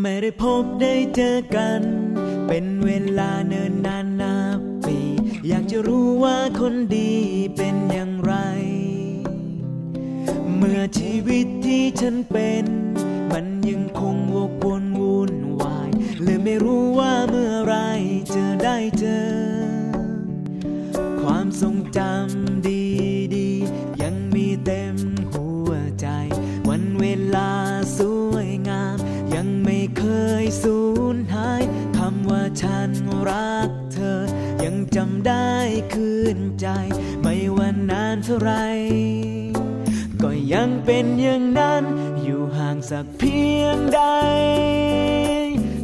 ไม่ได้พบได้เจอกัน เป็นเวลาเนินนานนับปี อยากจะรู้ว่าคนดีเป็นอย่างไร เมื่อชีวิตที่ฉันเป็น มันยังคงวกวนวุ่นวายเลยไม่รู้ว่าเมื่อไรจะได้เจอ ความทรงจำดีๆยังมีเต็มหัวใจ วันเวลาสวยงาม ยังไม่เคยสูญหายคำว่าฉันรักเธอ ยังจำได้คืนใจ ไม่ว่านานเท่าไร ก็ยังเป็นอย่างนั้น อยู่ห่างสักเพียงใด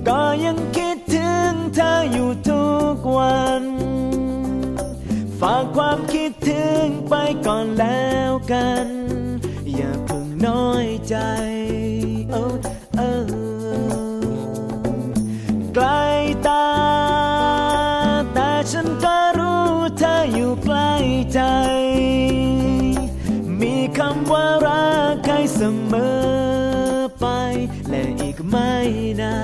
ก็ยังคิดถึงเธออยู่ทุกวัน ฝากความคิดถึงไปก่อนแล้วกัน อย่าเพิ่งน้อยใจ ฉันก็รู้เธออยู่ใกล้ใจ มีคำว่ารักใครเสมอไป และอีกไม่นา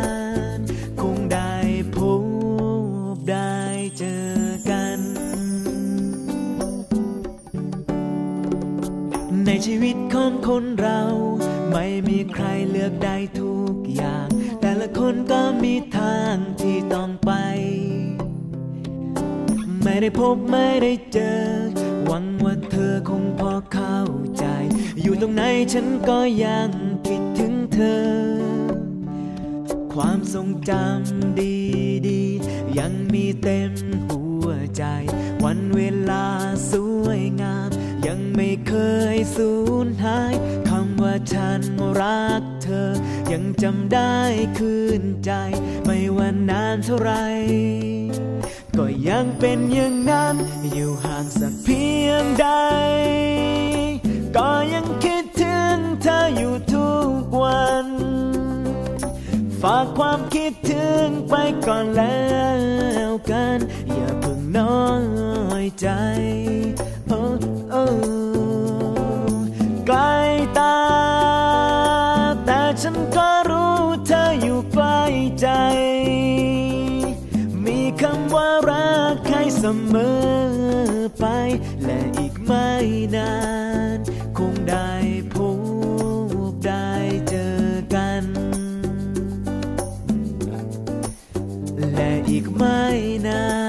น คงได้พบได้เจอกัน ในชีวิตของคนเรา ไม่มีใครเลือกได้ทุกอย่าง แต่ละคนก็มีทางที่ต้อง ไม่ได้พบไม่ได้เจอ หวังว่าเธอคงพอเข้าใจ อยู่ตรงไหนฉันก็ยังคิดถึงเธอ ความทรงจำดีๆยังมีเต็มหัวใจ วันเวลาสวยงาม ยังไม่เคยสูญหายคำว่าฉันรักเธอ ยังจำได้คืนใจ ไม่ว่านานเท่าไร ก็ยังเป็นอย่างนั้น อยู่ห่างสักเพียงใด ก็ยังคิดถึงเธออยู่ทุกวัน ฝากความคิดถึงไปก่อนแล้วกัน อย่าเพิ่งน้อยใจโอ้โอ้ไกลตา แต่ฉันก็รู้เธออยู่ใกล้ใจ มอไป และอีกไม่นาน คงได้พบได้เจอกัน และอีกไม่นาน